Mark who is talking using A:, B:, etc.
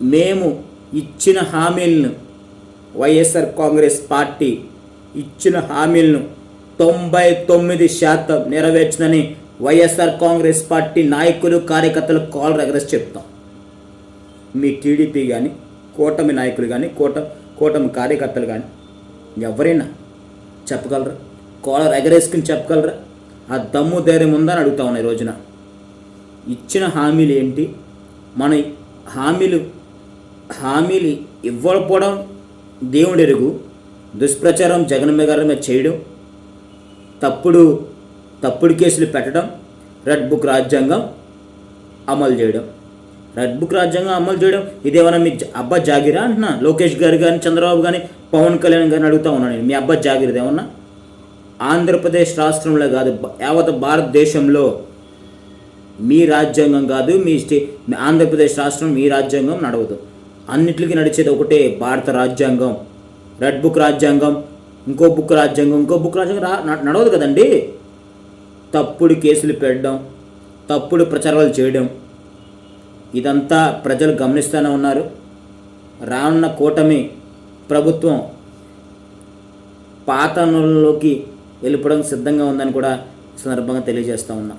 A: మేము ఇచ్చిన హామీలను వైఎస్ఆర్ కాంగ్రెస్ పార్టీ ఇచ్చిన హామీలను తొంభై తొమ్మిది శాతం నెరవేర్చునని వైఎస్ఆర్ కాంగ్రెస్ పార్టీ నాయకులు కార్యకర్తలు కాల్ ఎగరేసి చెప్తాం. మీ టీడీపీ కానీ కూటమి నాయకులు కానీ కూట కూటమి కార్యకర్తలు కానీ ఎవరైనా చెప్పగలరా? కాలర్ ఎగరేసుకుని చెప్పగలరా? ఆ దమ్ము ధైర్యం ఉందని అడుగుతా ఉన్నా ఈ రోజున. ఇచ్చిన హామీలు ఏంటి? మన హామీలు హామీలు ఇవ్వకపోవడం దేవుడి ఎరుగు దుష్ప్రచారం జగన్ గారి మీద చేయడం తప్పుడు తప్పుడు కేసులు పెట్టడం రెడ్ బుక్ రాజ్యాంగం అమలు చేయడం. రెడ్ బుక్ రాజ్యాంగం అమలు చేయడం ఇదేమన్నా మీ అబ్బా జాగిరా అంటున్నా? లోకేష్ గారు కానీ చంద్రబాబు కానీ పవన్ కళ్యాణ్ గారిని అడుగుతా ఉన్నాను నేను. మీ అబ్బా జాగిరిది ఏమన్నా? ఆంధ్రప్రదేశ్ రాష్ట్రంలో కాదు యావత యావత్ భారతదేశంలో మీ రాజ్యాంగం కాదు మీ స్టే ఆంధ్రప్రదేశ్ రాష్ట్రం మీ రాజ్యాంగం నడవదు. అన్నిటికీ నడిచేది ఒకటే భారత రాజ్యాంగం. రెడ్ బుక్ రాజ్యాంగం ఇంకో బుక్ రాజ్యాంగం ఇంకో బుక్ రాజ్యాంగం నడవదు కదండి? తప్పుడు కేసులు పెట్టడం తప్పుడు ప్రచారాలు చేయడం. ఇదంతా ప్రజలు గమనిస్తూనే ఉన్నారు. రానున్న కూటమి ప్రభుత్వం పాతనలోకి వెళ్ళిపోవడం సిద్ధంగా ఉందని కూడా సందర్భంగా తెలియజేస్తూ ఉన్నా.